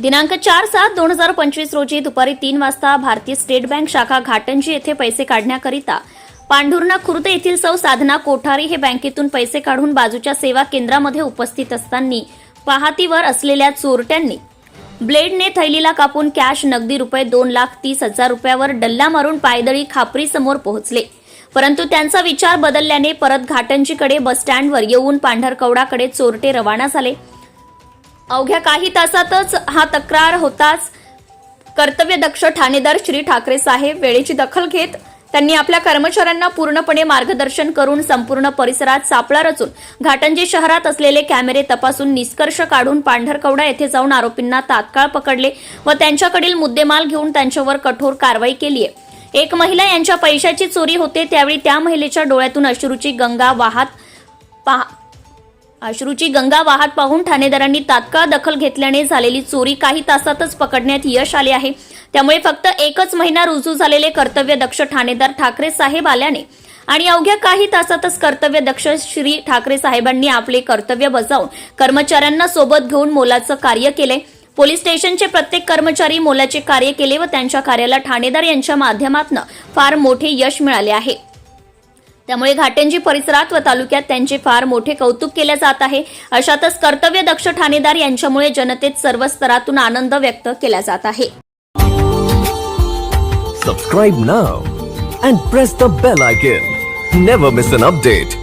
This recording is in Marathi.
दिनांक चार सात दोन हजार पंचवीस रोजी दुपारी तीन वाजता भारतीय स्टेट बँक शाखा घाटंजी येथे पैसे काढण्याकरिता पांढुर्णा खुर्द येथील सौ साधना कोठारी हे बँकेतून पैसे काढून बाजूच्या सेवा केंद्रामध्ये उपस्थित असताना पहातीवर असलेल्या चोरट्यांनी ब्लेडने थैलीला कापून कॅश नगदी रुपये दोन लाख तीस हजार रुपयावर डल्ला मारून पायदळी खापरी समोर पोहोचले. परंतु त्यांचा विचार बदलल्याने परत घाटंजीकडे बसस्टँडवर येऊन पांढरकवडाकडे चोरटे रवाना झाले. अवघ्या काही तासातच हा तक्रार होताच. कर्तव्यदक्ष ठाणेदार श्री ठाकरे साहेब वेळेची दखल घेत त्यांनी आपल्या कर्मचाऱ्यांना पूर्णपणे मार्गदर्शन करून संपूर्ण परिसरात सापळा रचून घाटंजी शहरात असलेले कॅमेरे तपासून निष्कर्ष काढून पांढरकवडा येथे जाऊन आरोपींना तात्काळ पकडले व त्यांच्याकडील मुद्देमाल घेऊन त्यांच्यावर कठोर कारवाई केली आहे. एक महिला यांच्या पैशाची चोरी होते त्यावेळी त्या महिलेच्या डोळ्यातून अश्रूची गंगा वाहत पहा अश्रूची गंगा वाहत पाहून ठाणेदारांनी तात्काळ दखल घेतल्याने झालेली चोरी काही तासातच पकडण्यात यश आले आहे. त्यामुळे फक्त एकच महिना रुजू झालेले कर्तव्य दक्ष ठाणेदार ठाकरे साहेब आल्याने आणि अवघ्या काही तासातच कर्तव्य दक्ष श्री ठाकरे साहेबांनी आपले कर्तव्य बजावून कर्मचाऱ्यांना सोबत घेऊन मोलाचं कार्य केले. पोलीस स्टेशनचे प्रत्येक कर्मचारी मोलाचे कार्य केले व त्यांच्या कार्याला ठाणेदार यांच्या माध्यमातून फार मोठे यश मिळाले आहे. त्यामुळे घाटंजी परिसरात व तालुक्यात त्यांचे फार मोठे कौतुक केले जात आहे. अशातच कर्तव्य दक्ष ठाणेदार यांच्यामुळे जनतेत सर्व स्तरातून आनंद व्यक्त केला जात आहे. Subscribe now and press the bell icon never miss an update